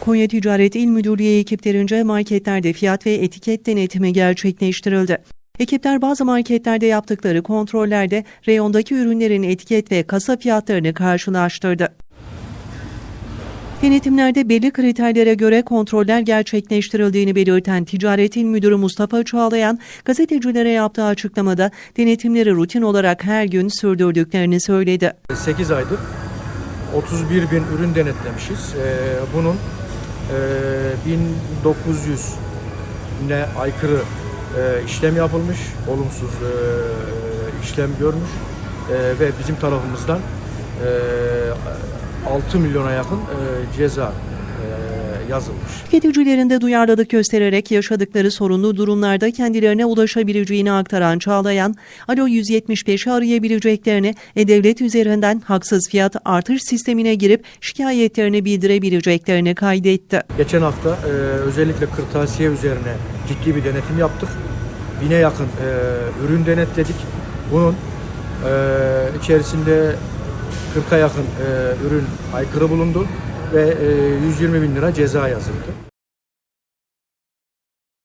Konya Ticaret İl Müdürlüğü ekiplerince marketlerde fiyat ve etiket denetimi gerçekleştirildi. Ekipler bazı marketlerde yaptıkları kontrollerde reyondaki ürünlerin etiket ve kasa fiyatlarını karşılaştırdı. Denetimlerde belli kriterlere göre kontroller gerçekleştirildiğini belirten Ticaret İl Müdürü Mustafa Çağlayan, gazetecilere yaptığı açıklamada denetimleri rutin olarak her gün sürdürdüklerini söyledi. 8 aydır 31 bin ürün denetlemişiz. Ee, bunun e, 1900 ne aykırı e, işlem yapılmış, olumsuz e, işlem görmüş E, ve bizim tarafımızdan e, 6 milyona yakın e, ceza e, yazılmış. Tüketicilerin de duyarlılık göstererek yaşadıkları sorunlu durumlarda kendilerine ulaşabileceğini aktaran Çağlayan, Alo 175'i arayabileceklerini, e-devlet üzerinden haksız fiyat artış sistemine girip şikayetlerini bildirebileceklerini kaydetti. Geçen hafta e, özellikle kırtasiye üzerine ciddi bir denetim yaptık. Bine yakın e, ürün denetledik. Bunun e, içerisinde 40'a yakın e, ürün aykırı bulundu ve e, 120 bin lira ceza yazıldı.